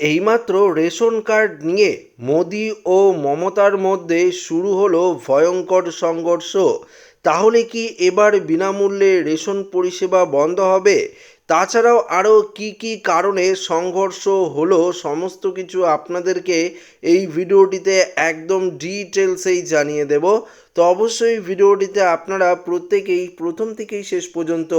এইমাত্র ration card নিয়ে মোদি ও মমতার মধ্যে শুরু হলো ভয়ঙ্কর সংঘর্ষ। তাহলে কি এবার বিনামূল্যে রেশন পরিষেবা বন্ধ হবে? তাছাড়াও আরও কি কি কারণে সংঘর্ষ হলো সমস্ত কিছু আপনাদেরকে এই ভিডিওটিতে একদম ডিটেলসেই জানিয়ে দেব। তো অবশ্যই ভিডিওটিতে আপনারা প্রত্যেকেই প্রথম থেকেই শেষ পর্যন্ত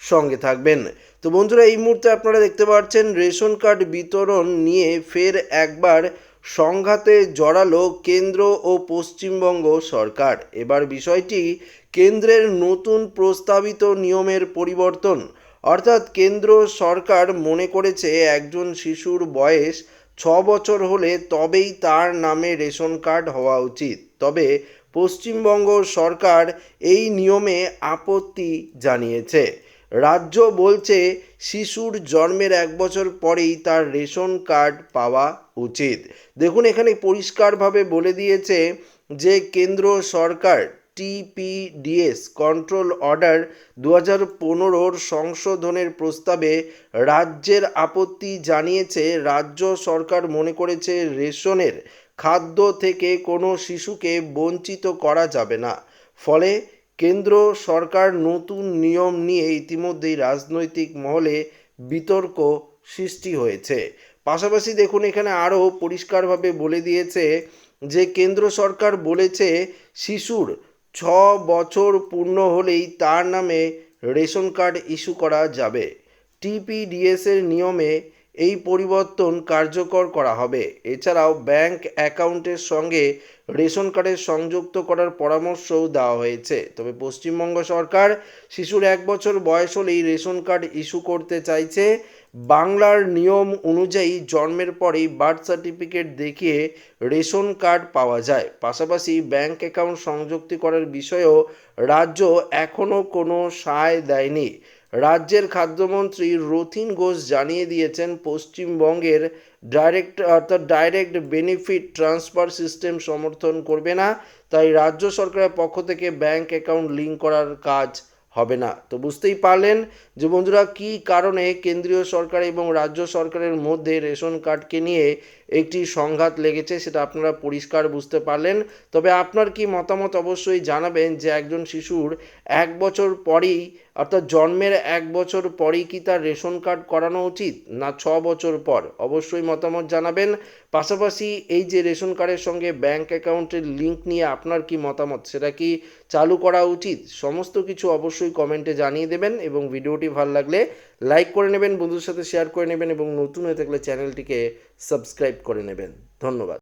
সঙ্গে থাকবেন। তো বন্ধুরা, এই মুহূর্তে আপনারা দেখতে পাচ্ছেন, রেশন কার্ড বিতরণ নিয়ে ফের একবার সংঘাতে জড়ালো কেন্দ্র ও পশ্চিমবঙ্গ সরকার। এবার বিষয়টি, কেন্দ্রের নতুন প্রস্তাবিত নিয়মের পরিবর্তন। অর্থাৎ কেন্দ্র সরকার মনে করেছে, একজন শিশুর বয়স ছ বছর হলে তবেই তার নামে রেশন কার্ড হওয়া উচিত। তবে পশ্চিমবঙ্গ সরকার এই নিয়মে আপত্তি জানিয়েছে। রাজ্য বলছে শিশুর জন্মের এক বছর পরেই তার রেশন কার্ড পাওয়া উচিত। দেখুন, এখানে পরিষ্কারভাবে বলে দিয়েছে যে কেন্দ্র সরকার টিপিডিএস কন্ট্রোল অর্ডার দু হাজার পনেরোর সংশোধনের প্রস্তাবে রাজ্যের আপত্তি জানিয়েছে। রাজ্য সরকার মনে করেছে রেশনের খাদ্য থেকে কোনো শিশুকে বঞ্চিত করা যাবে না। ফলে কেন্দ্র সরকার নতুন নিয়ম নিয়ে ইতিমধ্যেই রাজনৈতিক মহলে বিতর্ক সৃষ্টি হয়েছে। পাশাপাশি দেখুন, এখানে আরও পরিষ্কারভাবে বলে দিয়েছে যে, কেন্দ্র সরকার বলেছে শিশুর ছ বছর পূর্ণ হলেই তার নামে রেশন কার্ড ইস্যু করা যাবে। টিপিডিএসের নিয়মে এই পরিবর্তন কার্যকর করা হবে। এছাড়াও ব্যাংক অ্যাকাউন্টের সঙ্গে রেশন কার্ডের সংযুক্ত করার পরামর্শও দেওয়া হয়েছে। তবে পশ্চিমবঙ্গ সরকার শিশুর এক বছর বয়স হলেই রেশন কার্ড ইস্যু করতে চাইছে। বাংলার নিয়ম অনুযায়ী জন্মের পরেই বার্থ সার্টিফিকেট দেখিয়ে রেশন কার্ড পাওয়া যায়। পাশাপাশি ব্যাংক অ্যাকাউন্ট সংযুক্তি করার বিষয়েও রাজ্য এখনও কোনো সায় দেয়নি। রাজ্যের খাদ্যমন্ত্রী রথিন ঘোষ জানিয়ে দিয়েছেন পশ্চিমবঙ্গের ডাইরেক্ট অর্থাৎ ডাইরেক্ট বেনিফিট ট্রান্সফার সিস্টেম সমর্থন করবে না। তাই রাজ্য সরকারের পক্ষ থেকে ব্যাংক অ্যাকাউন্ট লিঙ্ক করার কাজ হবে না। তো বুঝতেই পারলেন যে বন্ধুরা, কী কারণে কেন্দ্রীয় সরকার এবং রাজ্য সরকারের মধ্যে রেশন কার্ডকে নিয়ে একটি সংঘাত লেগেছে সেটা আপনারা পরিষ্কার বুঝতে পারলেন। তবে আপনার কি মতামত অবশ্যই জানাবেন যে একজন শিশুর এক বছর পরেই অর্থাৎ জন্মের এক বছর পরেই কি তার রেশন কার্ড করানো উচিত না ছ বছর পর? অবশ্যই মতামত জানাবেন। পাশাপাশি এই যে রেশন কার্ডের সঙ্গে ব্যাংক অ্যাকাউন্টের লিঙ্ক নিয়ে আপনার কি মতামত? সেটা কি চালু করা উচিত? সমস্ত কিছু অবশ্যই কমেন্টে জানিয়ে দেবেন এবং ভিডিওটি ভালো লাগলে লাইক করে নেবেন, বন্ধুদের সাথে শেয়ার করে নেবেন এবং নতুন হয়ে থাকলে চ্যানেলটিকে সাবস্ক্রাইব করে নেবেন। ধন্যবাদ।